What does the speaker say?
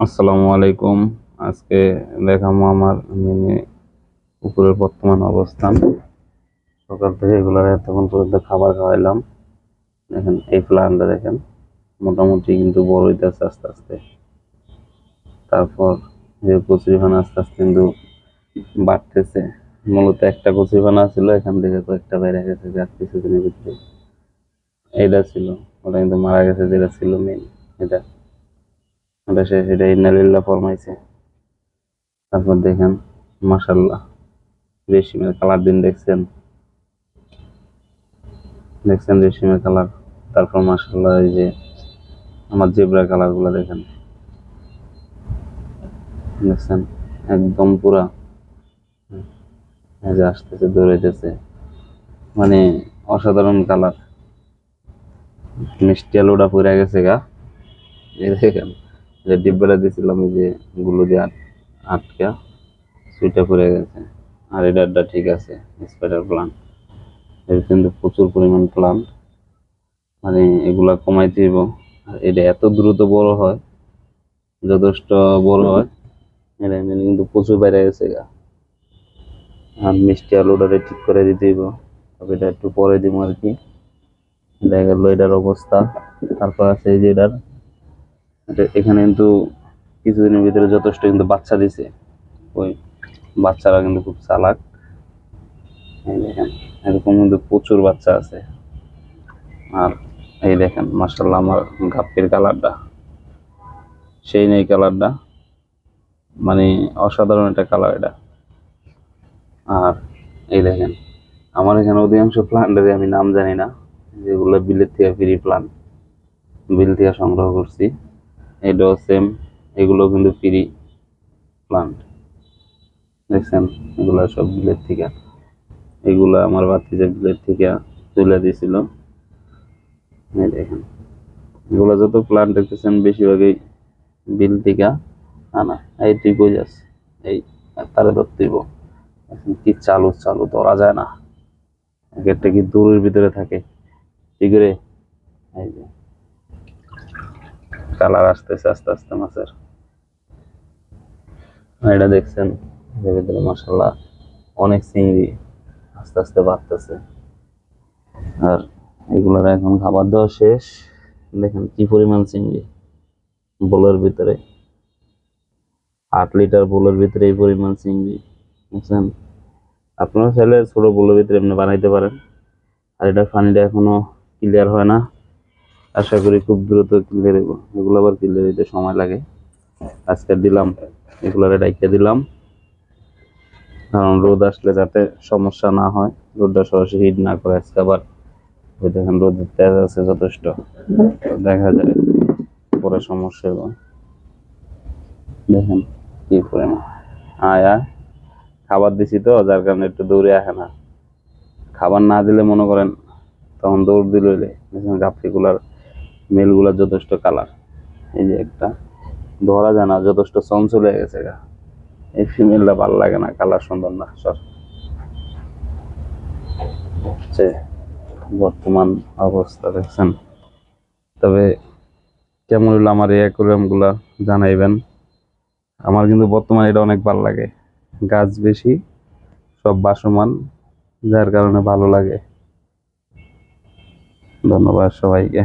আসসালামু আলাইকুম। আজকে দেখাবো আমার মিনি পুকুরের বর্তমান অবস্থান। সকাল থেকে এগুলার এতক্ষণ পর্যন্ত খাবার খাওয়াইলাম। দেখেন, এই প্ল্যানটা দেখেন, মোটামুটি কিন্তু বড় হইতেছে আস্তে আস্তে। তারপর যে কচুরিপানা আস্তে আস্তে কিন্তু বাড়তেছে। মূলত একটা কচুরিপানা ছিল, এখান থেকে কয়েকটা বাইরে গেছে, যার কিছুদিনের ভিতরে। এইটা ছিল, ওটা কিন্তু মারা গেছে, যেটা ছিল মেন এটা ওটা সে সেটা ইন্নালিল্লাহ ফরমাইছে। তারপর দেখেন মাশাল্লাহ রেশমির কালার দিন দেখছেন। দেখছেন রেশমির কালার, তারপর মাশাল্লাহ এই যে আমার জেব্রা কালারগুলো দেখেন। দেখছেন, একদম পুরা। যে আসতেছে, দৌড়াইতেছে। মানে অসাধারণ কালার। মিষ্টি আলুটা পুরা গেছে গা। এই দেখেন। যে ডিব্বাটা দিয়েছিলাম যে গুলো দিয়ে আট- আটকা, সুইটা পড়ে গেছে। আর এটারটা ঠিক আছে স্পাইডার প্লান্ট এর কিন্তু প্রচুর পরিমাণ প্লান্ট মানে এগুলা কমাইতে হইব। আর এটা এত দ্রুত বড় হয়, যথেষ্ট বড় হয়, এটা কিন্তু প্রচুর বাইরে গেছে গা। আর মিষ্টি আলুটারে ঠিক করে দিতে তবে এটা একটু পরে দিব আর কি। দেখা গেল এটার অবস্থা। তারপর আছে এই যে এটার এটা- এখানে কিন্তু কিছুদিনের ভিতরে যথেষ্ট কিন্তু বাচ্চা দিছে। ওই বাচ্চারা কিন্তু খুব চালাক। এই দেখেন, এরকম কিন্তু প্রচুর বাচ্চা আছে। আর এই দেখেন মার্শাল্লাহ আমার গাপ্পির কালারটা। সেই নেই কালারটা। মানে অসাধারণ একটা কালার এটা। আর এই দেখেন, আমার এখানে অধিকাংশ প্লান্টের আমি নাম জানি না। যেগুলো বিলের থেকে ফ্রি প্লান্ট বিল থেকে সংগ্রহ করছি। এটাও সেম এগুলো কিন্তু ফ্রি প্লান্ট দেখছেন? এগুলা সব বিলের থেকে। এগুলা আমার বাতিজা বিলের থেকে তুলে দিয়েছিল এই দেখেন। এগুলা যত প্লান্ট দেখতেছেন, বেশিরভাগই বিল থেকে আনা। এই তুই কই যাস? এই তারে ধরতেইব এখন কি চালু চালু ধরা যায় না। এক একটা কি দূরের ভিতরে থাকে। ঠিক রে এই যে। কালার আসতেছে আস্তে আস্তে মাছের। এটা দেখছেন? ভিতরে মাসাল্লাহ অনেক চিংড়ি আস্তে আস্তে বাড়তেছে। আর এগুলোর এখন খাবার দেওয়া শেষ। দেখেন কি পরিমাণ চিংড়ি বোলের ভিতরে। আট লিটার বোলের ভিতরে এই পরিমাণ চিংড়ি, বুঝছেন? আপনারা চাইলে ছোট বোলের ভিতরে এমনি বানাইতে পারেন। আর এটা পানিটা এখনও ক্লিয়ার হয় না। আশা করি খুব দ্রুত ক্লিয়ার হইব এগুলো আবার ক্লিয়ার হইতে সময় লাগে। আজকে দিলাম, এগুলারে ডাইকে দিলাম। কারণ রোদ আসলে যাতে সমস্যা না হয়, রোদটা সরাসরি হিট না করে আজকে আবার ওই দেখেন রোদের তেজ আছে যথেষ্ট। দেখা যায়, পরে সমস্যা হবে। দেখেন কি পরিমাণ। আয় খাবার দিছি তো, যার কারণে একটু দৌড়ে আসে না। খাবার না দিলে মনে করেন তখন দৌড় দিলে দেখেন মেলগুলার যথেষ্ট কালার এই যে একটা। ধরা যায় না, যথেষ্ট চঞ্চল হয়ে গেছে গা। এই ফিমেলটা ভালো লাগে না কালার সুন্দর না সর বর্তমান অবস্থা দেখছেন। তবে কেমন হইল আমার এই অ্যাকোরিয়ামগুলা জানাইবেন। আমার কিন্তু বর্তমানে এটা অনেক ভালো লাগে। গাছ বেশি, সব বাসমান যার কারণে ভালো লাগে। ধন্যবাদ সবাইকে।